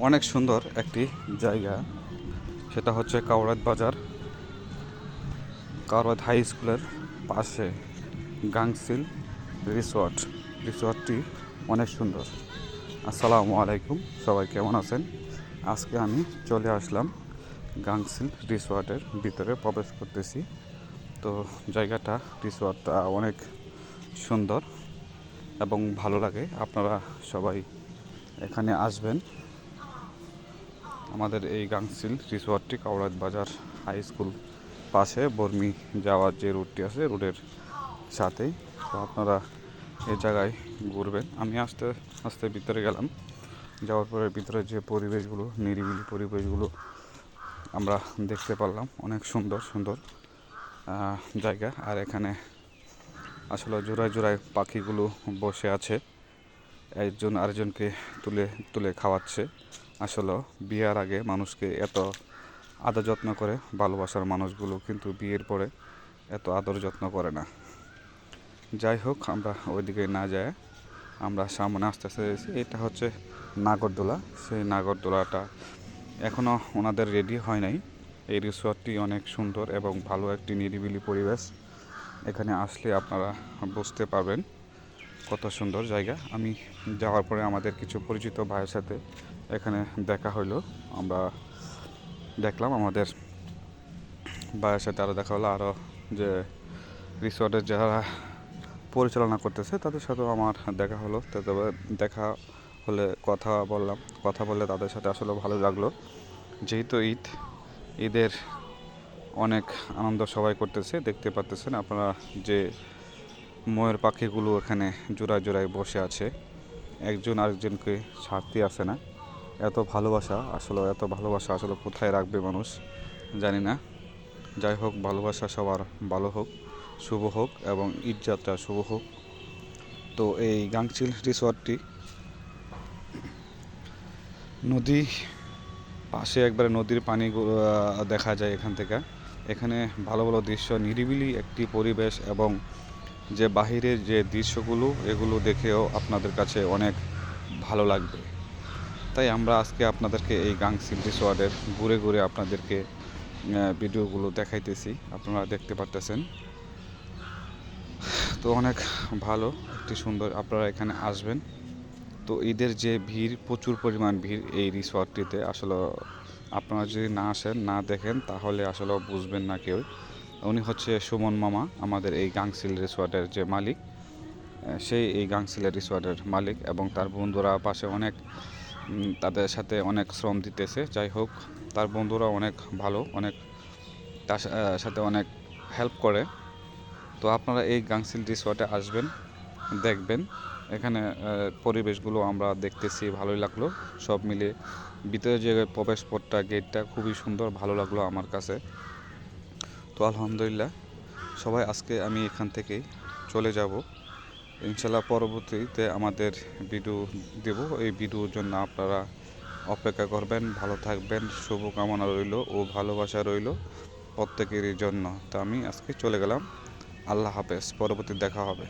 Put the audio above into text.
অনেক সুন্দর একটি জায়গা। সেটা হচ্ছে কাউরাত বাজার। কাউরাত হাই স্কুলের পাশে গাংসিল রিসোর্ট। রিসোর্টটি অনেক সুন্দর। আসসালামু আলাইকুম, সবাই কেমন আছেন? আজকে আমি চলে আসলাম গাংসিল রিসোর্টের ভিতরে প্রবেশ করতেছি। তো জায়গাটা, রিসোর্টটা অনেক সুন্দর এবং ভালো লাগে। আপনারা সবাই এখানে আসবেন। আমাদের এই গাংসিল রিসোর্টটি কাউরাত বাজার হাই স্কুল পাশে বর্মি যাওয়ার যে রুটটি আছে, রুটের সাথেই। তো আপনারা এই জায়গায় ঘুরবেন। আমি আস্তে আস্তে ভিতরে গেলাম। যাওয়ার পরে ভিতরে যে পরিবেশগুলো, নিরিবিলি পরিবেশগুলো আমরা দেখতে পারলাম। অনেক সুন্দর সুন্দর জায়গা। আর এখানে আসলে জোড়ায় জোড়ায় পাখিগুলো বসে আছে। একজন আরেকজনকে তুলে তুলে খাওয়াচ্ছে। আসলে বিয়ের আগে মানুষকে এত আদর যত্ন করে ভালোবাসার মানুষগুলো কিন্তু বিয়ের পরে এত আদর যত্ন করে না। যাই হোক, আমরা ওইদিকে না যায় আমরা সামনে আস্তে আস্তে এটা হচ্ছে নাগরদোলা। সেই নাগরদোলাটা এখনও ওনাদের রেডি হয় নাই। এই রিসোর্টটি অনেক সুন্দর এবং ভালো একটি নিরিবিলি পরিবেশ। এখানে আসলে আপনারা বুঝতে পারবেন কত সুন্দর জায়গা। আমি যাওয়ার পরে আমাদের কিছু পরিচিত ভাইয়ের সাথে এখানে দেখা হলো আমরা দেখলাম আমাদের ভাইয়ের সাথে আরও দেখা হলো। আরও যে রিসর্টের যারা পরিচালনা করতেছে, তাদের সাথেও আমার দেখা হলো। তো তবে দেখা হলে কথা বললাম। কথা বললে তাদের সাথে আসলে ভালো লাগল। যেহেতু ঈদ, ঈদের অনেক আনন্দ সবাই করতেছে, দেখতে পাচ্তেছেন আপনারা যে ময়ূর পাখিগুলো এখানে জোড়ায় জোড়ায় বসে আছে। একজন আরেকজনকে ছাড়তে আসে না। এত ভালোবাসা, আসলে এত ভালোবাসা আসলে কোথায় রাখবে মানুষ? জানি না। যাই হোক, ভালোবাসা সবার ভালো হোক, শুভ হোক এবং ঈদ যাত্রা শুভ হোক। তো এই গাংচিল রিসর্টটি নদী পাশে একবারে নদীর পানি দেখা যায় এখান থেকে। এখানে ভালো ভালো দৃশ্য, নিরিবিলি একটি পরিবেশ এবং যে বাহিরের যে দৃশ্যগুলো, এগুলো দেখেও আপনাদের কাছে অনেক ভালো লাগবে। তাই আমরা আজকে আপনাদেরকে এই গাংসিল রিসোর্টের ঘুরে ঘুরে আপনাদেরকে ভিডিওগুলো দেখাইতেছি। আপনারা দেখতে পারতেছেন। তো অনেক ভালো, একটি সুন্দর আপনারা এখানে আসবেন। তো ঈদের যে ভিড়, প্রচুর পরিমাণ ভিড় এই রিসর্টটিতে আসলে আপনারা যদি না আসেন, না দেখেন, তাহলে আসলে বুঝবেন না কেউ। উনি হচ্ছে সুমন মামা, আমাদের এই গাংসিল রিসর্টের যে মালিক। সেই এই গাংসিলের রিসর্টের মালিক এবং তার বন্ধুরা পাশে অনেক তাদের সাথে অনেক শ্রম দিতেছে। যাই হোক, তার বন্ধুরা অনেক ভালো, অনেক তার সাথে অনেক হেল্প করে। তো আপনারা এই গাংসিল রিসর্টে আসবেন, দেখবেন। এখানে পরিবেশগুলো আমরা দেখতেছি, ভালোই লাগল। সব মিলে ভিতরে যে প্রবেশ পথটা গেটটা খুবই সুন্দর, ভালো লাগল আমার কাছে। তো আলহামদুলিল্লাহ, সবাই আজকে আমি এখান থেকে চলে যাব। ইনশাল্লাহ পরবর্তীতে আমাদের ভিডিও দেব। এই ভিডিওর জন্য আপনারা অপেক্ষা করবেন, ভালো থাকবেন, শুভকামনা রইল ও ভালোবাসা রইল প্রত্যেকেরই জন্য। তো আমি আজকে চলে গেলাম। আল্লাহ হাফেজ, পরবর্তী দেখা হবে।